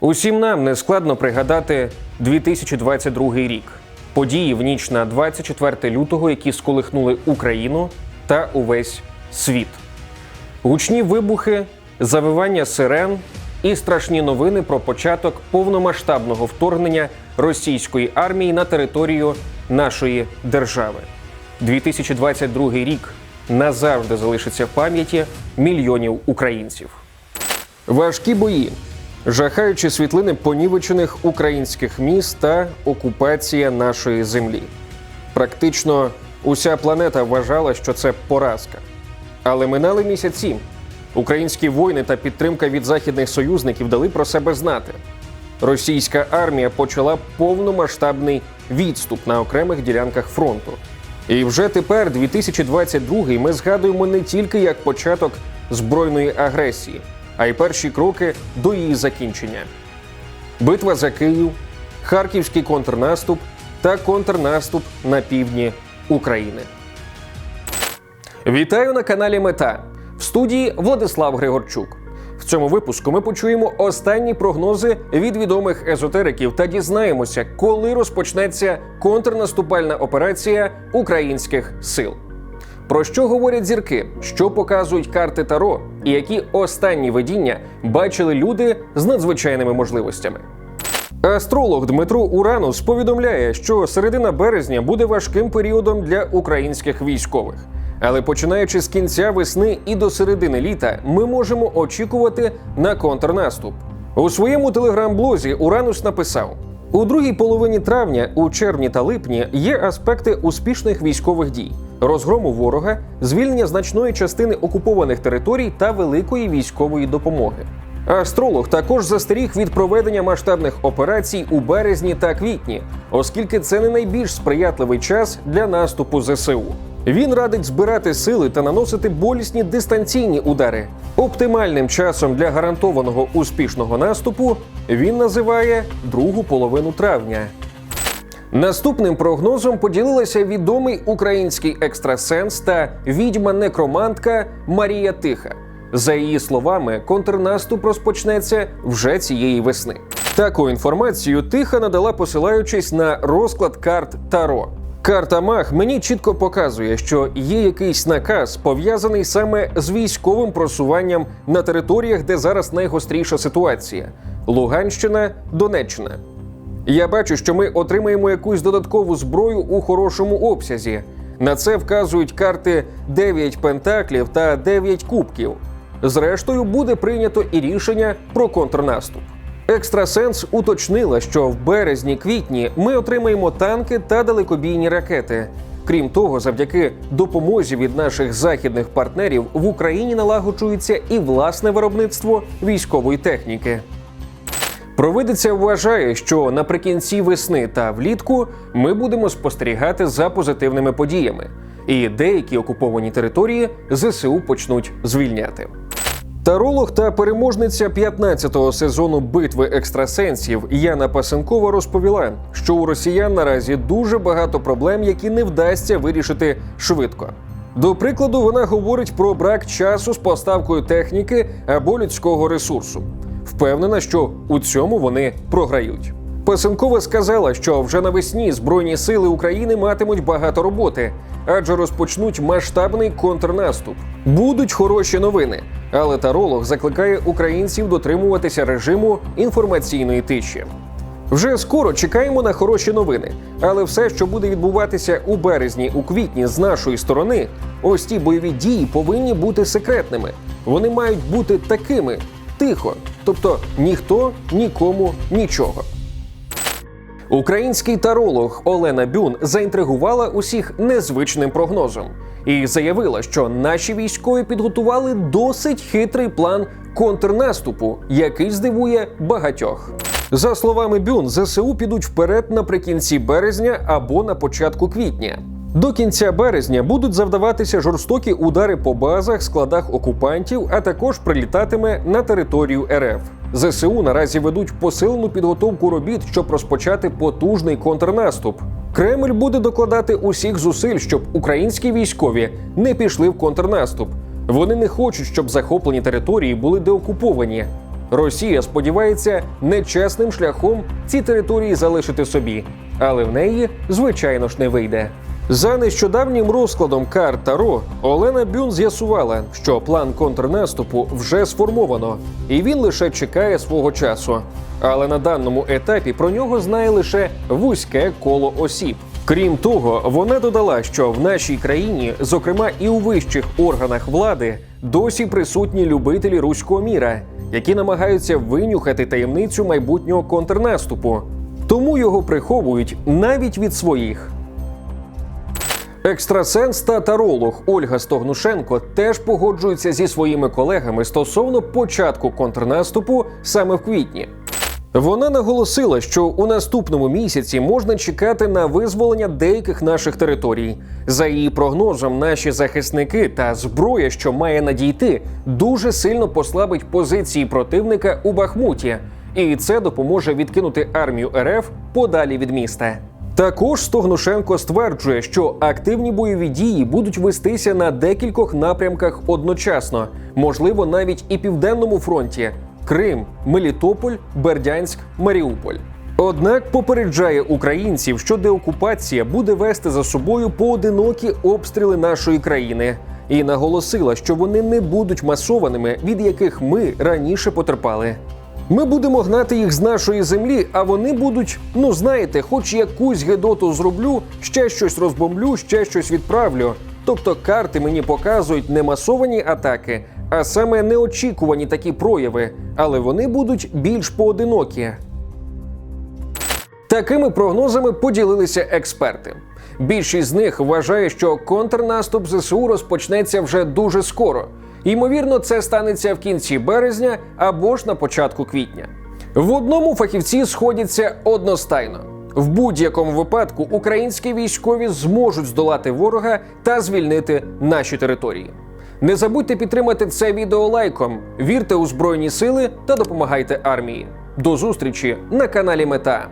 Усім нам не складно пригадати 2022 рік. Події в ніч на 24 лютого, які сколихнули Україну та увесь світ. Гучні вибухи, завивання сирен і страшні новини про початок повномасштабного вторгнення російської армії на територію нашої держави. 2022 рік назавжди залишиться в пам'яті мільйонів українців. Важкі бої, жахаючі світлини понівечених українських міст та окупація нашої землі. Практично уся планета вважала, що це поразка. Але минали місяці. Українські воїни та підтримка від західних союзників дали про себе знати. Російська армія почала повномасштабний відступ на окремих ділянках фронту. І вже тепер, 2022 ми згадуємо не тільки як початок збройної агресії, а й перші кроки до її закінчення. Битва за Київ, харківський контрнаступ та контрнаступ на півдні України. Вітаю на каналі Мета в студії Владислав Григорчук. В цьому випуску ми почуємо останні прогнози від відомих езотериків та дізнаємося, коли розпочнеться контрнаступальна операція українських сил. Про що говорять зірки, що показують карти Таро, і які останні видіння бачили люди з надзвичайними можливостями. Астролог Дмитро Уранус повідомляє, що середина березня буде важким періодом для українських військових. Але починаючи з кінця весни і до середини літа, ми можемо очікувати на контрнаступ. У своєму телеграм-блозі Уранус написав: у другій половині травня, у червні та липні є аспекти успішних військових дій, розгрому ворога, звільнення значної частини окупованих територій та великої військової допомоги. Астролог також застеріг від проведення масштабних операцій у березні та квітні, оскільки це не найбільш сприятливий час для наступу ЗСУ. Він радить збирати сили та наносити болісні дистанційні удари. Оптимальним часом для гарантованого успішного наступу він називає другу половину травня. Наступним прогнозом поділилася відомий український екстрасенс та відьма-некромантка Марія Тиха. За її словами, контрнаступ розпочнеться вже цієї весни. Таку інформацію Тиха надала, посилаючись на розклад карт Таро. Карта Мах мені чітко показує, що є якийсь наказ пов'язаний саме з військовим просуванням на територіях, де зараз найгостріша ситуація: Луганщина, Донеччина. Я бачу, що ми отримаємо якусь додаткову зброю у хорошому обсязі. На це вказують карти 9 пентаклів та 9 кубків. Зрештою, буде прийнято і рішення про контрнаступ. Екстрасенс уточнила, що в березні-квітні ми отримаємо танки та далекобійні ракети. Крім того, завдяки допомозі від наших західних партнерів в Україні налагоджується і власне виробництво військової техніки. Провидиця вважає, що наприкінці весни та влітку ми будемо спостерігати за позитивними подіями, і деякі окуповані території ЗСУ почнуть звільняти. Таролог та переможниця 15-го сезону битви екстрасенсів Яна Пасенкова розповіла, що у росіян наразі дуже багато проблем, які не вдасться вирішити швидко. До прикладу, вона говорить про брак часу з поставкою техніки або людського ресурсу. Впевнена, що у цьому вони програють. Пасенкова сказала, що вже навесні Збройні сили України матимуть багато роботи, адже розпочнуть масштабний контрнаступ. Будуть хороші новини, але таролог закликає українців дотримуватися режиму інформаційної тиші. Вже скоро чекаємо на хороші новини, але все, що буде відбуватися у березні, у квітні з нашої сторони, ось ті бойові дії повинні бути секретними. Вони мають бути такими тихо, тобто ніхто нікому нічого. Український таролог Олена Бюн заінтригувала усіх незвичним прогнозом і заявила, що наші військові підготували досить хитрий план контрнаступу, який здивує багатьох. За словами Бюн, ЗСУ підуть вперед наприкінці березня або на початку квітня. До кінця березня будуть завдаватися жорстокі удари по базах, складах окупантів, а також прилітатиме на територію РФ. ЗСУ наразі ведуть посилену підготовку робіт, щоб розпочати потужний контрнаступ. Кремль буде докладати усіх зусиль, щоб українські військові не пішли в контрнаступ. Вони не хочуть, щоб захоплені території були деокуповані. Росія сподівається нечесним шляхом ці території залишити собі, але в неї, звичайно ж, не вийде. За нещодавнім розкладом карт Таро Олена Бюн з'ясувала, що план контрнаступу вже сформовано, і він лише чекає свого часу. Але на даному етапі про нього знає лише вузьке коло осіб. Крім того, вона додала, що в нашій країні, зокрема і у вищих органах влади, досі присутні любителі руського міра, які намагаються винюхати таємницю майбутнього контрнаступу. Тому його приховують навіть від своїх. Екстрасенс та таролог Ольга Стогнушенко теж погоджуються зі своїми колегами стосовно початку контрнаступу саме в квітні. Вона наголосила, що у наступному місяці можна чекати на визволення деяких наших територій. За її прогнозом, наші захисники та зброя, що має надійти, дуже сильно послабить позиції противника у Бахмуті, і це допоможе відкинути армію РФ подалі від міста. Також Стогнушенко стверджує, що активні бойові дії будуть вестися на декількох напрямках одночасно, можливо, навіть і південному фронті: Крим, Мелітополь, Бердянськ, Маріуполь. Однак попереджає українців, що деокупація буде вести за собою поодинокі обстріли нашої країни, і наголосила, що вони не будуть масованими, від яких ми раніше потерпали. Ми будемо гнати їх з нашої землі, а вони будуть, ну знаєте, хоч якусь гедоту зроблю, ще щось розбомблю, ще щось відправлю. Тобто карти мені показують не масовані атаки, а саме неочікувані такі прояви, але вони будуть більш поодинокі. Такими прогнозами поділилися експерти. Більшість з них вважає, що контрнаступ ЗСУ розпочнеться вже дуже скоро. Ймовірно, це станеться в кінці березня або ж на початку квітня. В одному фахівці сходяться одностайно. В будь-якому випадку українські військові зможуть здолати ворога та звільнити наші території. Не забудьте підтримати це відео лайком, вірте у збройні сили та допомагайте армії. До зустрічі на каналі Мета.